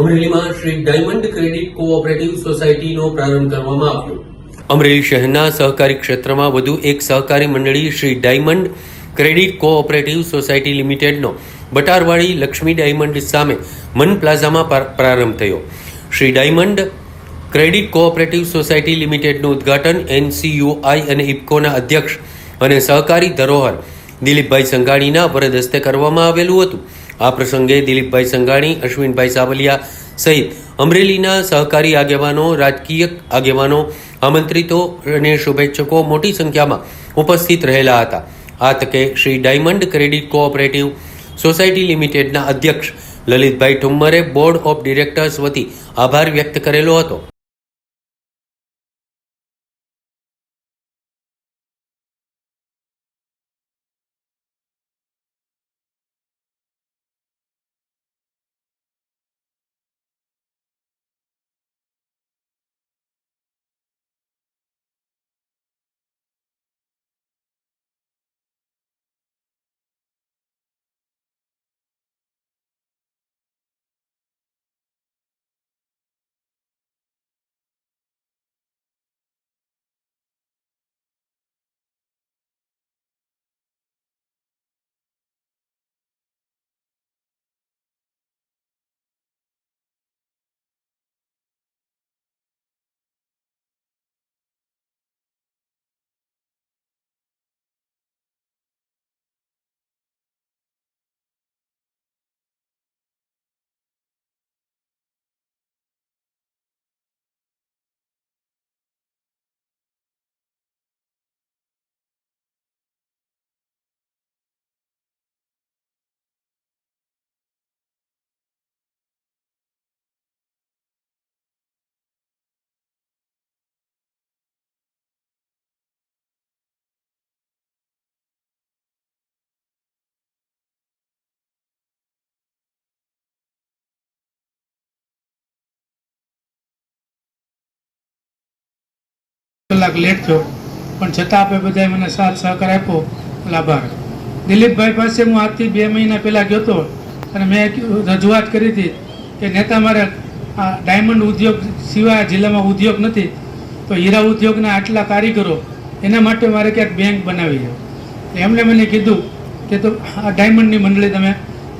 અમરેલીમાં Shri Diamond Credit Cooperative સોસાયટીનો પ્રારંભ કરવામાં આવ્યો. અમરેલી શહેરના સહકારી ક્ષેત્રમાં વધુ એક સહકારી મંડળી Shri Diamond Credit Cooperative Society લિમિટેડનો Batarwadi Laxmi Diamond સામે મન પ્લાઝામાં પ્રારંભ થયો. Shri Diamond Credit Cooperative Society લિમિટેડનું ઉદ્ઘાટન એનસીયુઆઈ અને ઇફકોના અધ્યક્ષ અને સહકારી ધરોહર દિલીપભાઈ સંઘાણીના વરદ હસ્તે કરવામાં આવેલું હતું. આ પ્રસંગે દિલીપભાઈ સંઘાણી, અશ્વિનભાઈ સાવલિયા સહિત અમરેલીના સહકારી આગેવાનો, રાજકીય આગેવાનો, આમંત્રિતો અને શુભેચ્છકો મોટી સંખ્યામાં ઉપસ્થિત રહેલા હતા. આ તકે Shri Diamond Credit Cooperative Society લિમિટેડના અધ્યક્ષ લલિતભાઈ ઠુમ્મરે બોર્ડ ઓફ ડિરેક્ટર્સ વતી આભાર વ્યક્ત કરેલો હતો. કલાક લેટ થયો. પણ છતાં આપે બધાએ મને સાથ સહકાર આપ્યો. એટલે આભાર. દિલીપભાઈ પાસે હું આજથી બે મહિના પહેલાં ગયો હતો અને મેં રજૂઆત કરી હતી કે નેતા મારે આ ડાયમંડ ઉદ્યોગ સિવાય જિલ્લામાં ઉદ્યોગ નથી, તો હીરા ઉદ્યોગના આટલા કારીગરો, એના માટે મારે ક્યાંક બેંક બનાવી છે. એમણે મને કીધું કે તો આ ડાયમંડની મંડળી તમે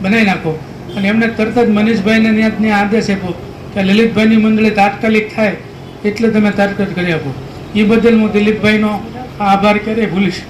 બનાવી નાખો. અને એમને તરત જ મનીષભાઈને ત્યાં આદેશ આપ્યો કે લલિતભાઈની મંડળી તાત્કાલિક થાય એટલે તમે તાત્કાલિક કરી આપો. એ બદલ હું દિલીપભાઈનો આભાર કરે ભૂલીશ.